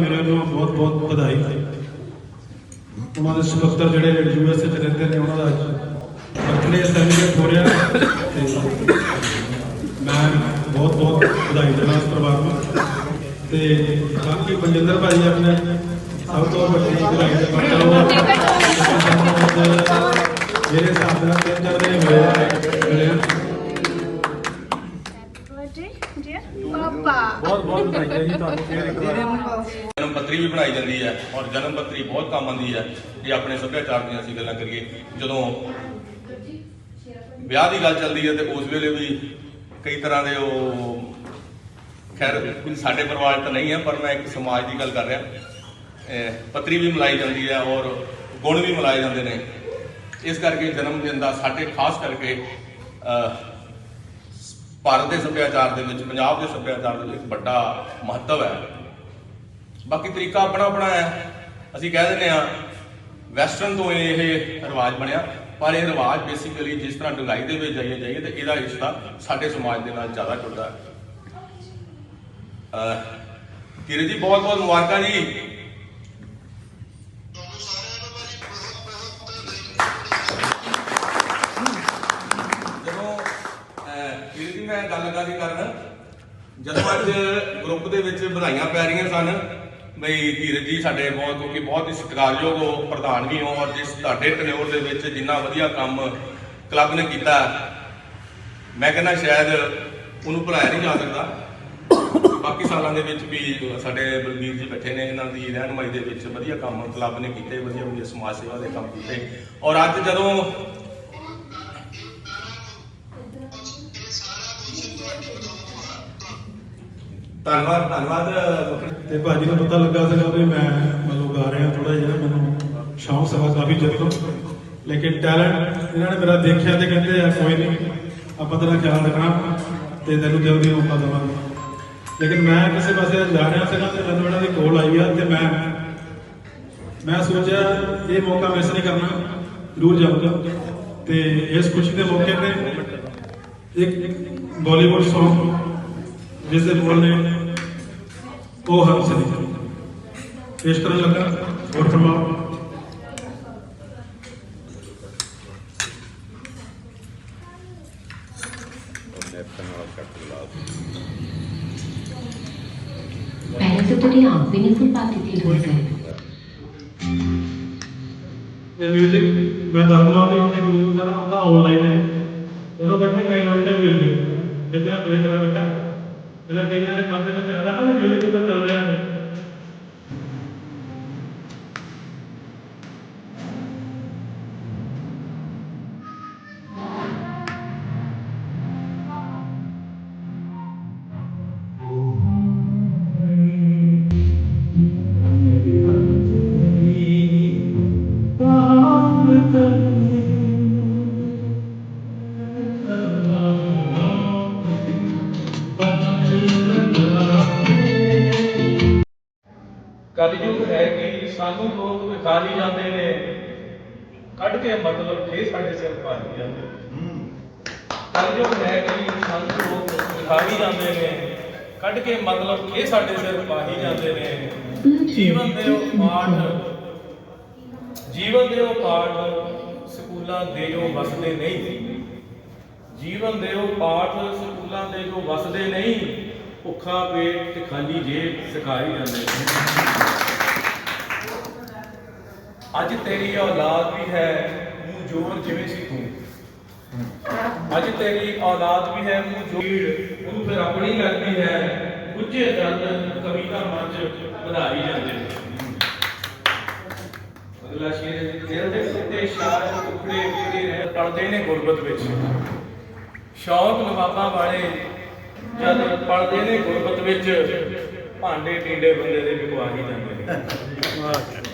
ਮੇਰੇ ਵੱਲੋਂ ਬਹੁਤ ਬਹੁਤ ਵਧਾਈ। ਉਹਨਾਂ ਦੇ ਸੁਪੁੱਤਰ ਜਿਹੜੇ ਯੂ ਚ ਰਹਿੰਦੇ ਨੇ, ਉਹਨਾਂ ਦਾ ਬਰਥਡੇ ਸੈਲੀਬ੍ਰੇਟ ਹੋ ਰਿਹਾ। ਤੇ ਮੈਂ ਬਹੁਤ ਬਹੁਤ ਵਧਾਈ ਦਿੰਦਾ ਇਸ ਪਰਿਵਾਰ ਨੂੰ। ਤੇ ਬਾਕੀ ਮਨਜਿੰਦਰ ਭਾਈ ਆਪਣੇ ਸਭ ਤੋਂ ਵੱਡੀ ਵਧਾਈ ਦਾ ਪਾਤਰ ਉਹ ਮੇਰੇ ਹਿਸਾਬ ਨਾਲ ਤਿੰਨ ਚਾਰ ਦਿਨ ਹੋਏ ਬਰਥਡੇ ਡੀਅਰ ਪਾਪਾ। ਬਹੁਤ ਬਹੁਤ ਵਧਾਈਆਂ ਜੀ ਤੁਹਾਨੂੰ ਫੇਰ ਇੱਕ ਵਾਰ। ਜਨਮ ਪੱਤਰੀ ਵੀ ਬਣਾਈ ਜਾਂਦੀ ਹੈ ਔਰ ਜਨਮ ਪੱਤਰੀ ਬਹੁਤ ਕੰਮ ਆਉਂਦੀ ਹੈ ਜੇ ਆਪਣੇ ਸੱਭਿਆਚਾਰ ਦੀਆਂ ਅਸੀਂ ਗੱਲਾਂ ਕਰੀਏ। ਜਦੋਂ ਵਿਆਹ ਦੀ ਗੱਲ ਚੱਲਦੀ ਹੈ ਤੇ ਉਸ ਵੇਲੇ ਵੀ ਕਈ ਤਰ੍ਹਾਂ ਦੇ ਉਹ ਖੈਰ ਕੋਈ ਸਾਡੇ ਪਰਿਵਾਰ ਤਾਂ ਨਹੀਂ ਹੈ ਪਰ ਮੈਂ ਇੱਕ ਸਮਾਜ ਦੀ ਗੱਲ ਕਰ ਰਿਹਾ। ਪੱਤਰੀ ਵੀ ਮਲਾਈ ਜਾਂਦੀ ਹੈ ਔਰ ਗੁਣ ਵੀ ਮਲਾਏ ਜਾਂਦੇ ਨੇ। ਇਸ ਕਰਕੇ ਜਨਮ ਦਿਨ ਦਾ ਸਾਡੇ ਖਾਸ ਕਰਕੇ ਅਹ, ਭਾਰਤ ਦੇ ਸੱਭਿਆਚਾਰ ਦੇ ਵਿੱਚ ਪੰਜਾਬ ਦੇ ਸੱਭਿਆਚਾਰ ਦੇ ਵਿੱਚ ਵੱਡਾ ਮਹੱਤਵ ਹੈ। ਬਾਕੀ ਤਰੀਕਾ ਆਪਣਾ ਆਪਣਾ ਹੈ। ਅਸੀਂ ਕਹਿ ਦਿੰਦੇ ਆ ਵੈਸਟਰਨ ਤੋਂ ਇਹ ਰਿਵਾਜ ਬਣਿਆ। ਪਰ ਇਹ ਰਿਵਾਜ ਬੇਸਿਕਲੀ ਜਿਸ ਤਰ੍ਹਾਂ ਡੁੰਗਾਈ ਦੇ ਵਿੱਚ ਜਾਈਏ ਜਾਈਏ ਤੇ ਇਹਦਾ ਰਿਸ਼ਤਾ ਸਾਡੇ ਸਮਾਜ ਦੇ ਨਾਲ ਜ਼ਿਆਦਾ ਜੁੜਦਾ ਹੈ। ਅਹ, ਜੀ ਬਹੁਤ ਬਹੁਤ ਮੁਬਾਰਕਾਂ ਜੀ। ਜੀ ਮੈਂ ਗੱਲ ਜਦੋਂ ਅੱਜ ਗਰੁੱਪ ਦੇ ਵਿੱਚ ਵਧਾਈਆਂ ਪੈ ਰਹੀਆਂ ਸਨ, ਬਈ ਧੀਰਜ ਜੀ ਸਾਡੇ ਬਹੁਤ, ਕਿਉਂਕਿ ਬਹੁਤ ਹੀ ਸਤਿਕਾਰਯੋਗ ਹੋ ਪ੍ਰਧਾਨ ਵੀ ਹੋ ਔਰ ਜਿਸ ਤੁਹਾਡੇ ਟਨਿਓਰ ਦੇ ਵਿੱਚ ਜਿੰਨਾ ਵਧੀਆ ਕੰਮ ਕਲੱਬ ਨੇ ਕੀਤਾ, ਮੈਂ ਕਹਿੰਦਾ ਸ਼ਾਇਦ ਉਹਨੂੰ ਭੁਲਾਇਆ ਨਹੀਂ ਜਾ ਸਕਦਾ। ਬਾਕੀ ਸਾਲਾਂ ਦੇ ਵਿੱਚ ਵੀ ਸਾਡੇ ਬਲਬੀਰ ਜੀ ਬੈਠੇ ਨੇ, ਇਹਨਾਂ ਦੀ ਰਹਿਨਮਾਈ ਦੇ ਵਿੱਚ ਵਧੀਆ ਕੰਮ ਕਲੱਬ ਨੇ ਕੀਤੇ ਵਧੀਆ ਵਧੀਆ ਸਮਾਜ ਸੇਵਾ ਦੇ ਕੰਮ ਕੀਤੇ। ਔਰ ਅੱਜ ਜਦੋਂ ਧੰਨਵਾਦ ਧੰਨਵਾਦ, ਮੁਖੀ। ਤੇ ਭਾਜੀ ਨੂੰ ਪਤਾ ਲੱਗਾ ਸੀਗਾ ਵੀ ਮੈਂ ਮਤਲਬ ਗਾ ਰਿਹਾ ਥੋੜਾ ਜਿਹਾ, ਮੈਨੂੰ ਸ਼ੌਂਕ ਸਵਾ ਕਾਫੀ ਚਿਰ ਤੋਂ। ਲੇਕਿਨ ਟੈਲੈਂਟ ਇਹਨਾਂ ਨੇ ਮੇਰਾ ਦੇਖਿਆ ਤੇ ਕਹਿੰਦੇ ਆ, ਕੋਈ ਨਹੀਂ, ਆਪਾਂ ਤੇਰਾ ਖਿਆਲ ਰੱਖਣਾ ਤੇ ਤੈਨੂੰ ਜਲਦੀ ਮੌਕਾ ਦੇਵਾਂਗੇ। ਲੇਕਿਨ ਮੈਂ ਕਿਸੇ ਪਾਸੇ ਜਾ ਰਿਹਾ ਸੀਗਾ ਤੇ ਮੈਨੂੰ ਇਹਨਾਂ ਦੀ ਕੋਲ ਆਈ ਆ ਤੇ ਮੈਂ ਮੈਂ ਸੋਚਿਆ ਇਹ ਮੌਕਾ ਮਿਸ ਨਹੀਂ ਕਰਨਾ, ਜ਼ਰੂਰ ਜਾਊਗਾ। ਤੇ ਇਸ ਖੁਸ਼ੀ ਦੇ ਮੌਕੇ ਤੇ ਇੱਕ ਬਾਲੀਵੁੱਡ Song ਜਿਸ बोल ਬੋਲ ਨੇ ਉਹ ਹਮ ਸਦੀ ਪੇਸ਼ ਕਰਨ ਲੱਗਾ ਹੋਰ म्यूज़िक मैं धर्मा में ऑनलाइन है। तो देखने का इन्वेंटर म्यूज़िक देखने का बेटा 직 ਜਿੱਦਾਂ ਪਲੇ ਕਰਾ ਬੈਠਾ ਇਹਦਾ ਕਈਆਂ ਕਲਯੁਗ ਹੈ ਕਿ ਸਾਨੂੰ ਲੋਕ ਵਿਖਾਲੀ ਜਾਂਦੇ ਨੇ। ਕੱਢ ਕੇ ਮਤਲਬ ਫੇਰ ਸਾਡੇ ਸਿਰ ਪਾਈ ਜਾਂਦੇ ਕਲਯੁਗ ਹੈ ਕਿ ਸਾਨੂੰ ਲੋਕ ਵਿਖਾਲੀ ਜਾਂਦੇ ਨੇ। ਕੱਢ ਕੇ ਮਤਲਬ ਫੇਰ ਸਾਡੇ ਸਿਰ ਪਾਈ ਜਾਂਦੇ ਨੇ। ਜੀਵਨ ਦੇ ਉਹ ਪਾਠ, ਜੀਵਨ ਦੇ ਉਹ ਪਾਠ ਸਕੂਲਾਂ ਦੇ ਜੋ ਵਸਦੇ ਨਹੀਂ। ਜੀਵਨ ਦੇ ਉਹ ਪਾਠ ਸਕੂਲਾਂ ਦੇ ਜੋ ਵਸਦੇ ਨਹੀਂ। ਭੁੱਖਾ ਪੇਟ ਤੇ ਖਾਲੀ ਜੇਬ ਸਿਖਾਈ ਜਾਂਦੇ ਅੱਜ ਤੇਰੀ ਔਲਾਦ ਵੀ ਹੈ, ਮੂੰਹ ਜੋਰ ਜਿਵੇਂ ਸੀ ਤੂੰ। ਅੱਜ ਤੇਰੀ ਔਲਾਦ ਵੀ ਹੈ, ਮੂੰਹ ਜੋੜ ਉਹਨੂੰ ਫਿਰ ਆਪਣੀ ਲੱਗਦੀ ਹੈ ਗੁੱਝੇ ਦਰਦ ਕਵਿਤਾ ਮੰਚ ਵਧਾਈ ਜਾਂਦੇ ਨੇ। ਅਗਲਾ ਸ਼ੇਰ ਦਿਲ ਦੇ ਸਿੱਧੇ ਸ਼ਾਰ ਟੁਕੜੇ ਟੁਕੜੇ ਰਹਿ ਟਲਦੇ ਨੇ ਗੁਰਬਤ ਵਿੱਚ। ਸ਼ੌਕ ਨਵਾਬਾਂ ਵਾਲੇ ਜਦ ਪੜਦੇ ਨੇ ਗੁਰਬਤ ਵਿੱਚ ਭਾਂਡੇ ਟੀਂਡੇ ਬੰਦੇ ਦੇ ਵਿਕਵਾ ਹੀ ਜਾਂਦੇ ਨੇ।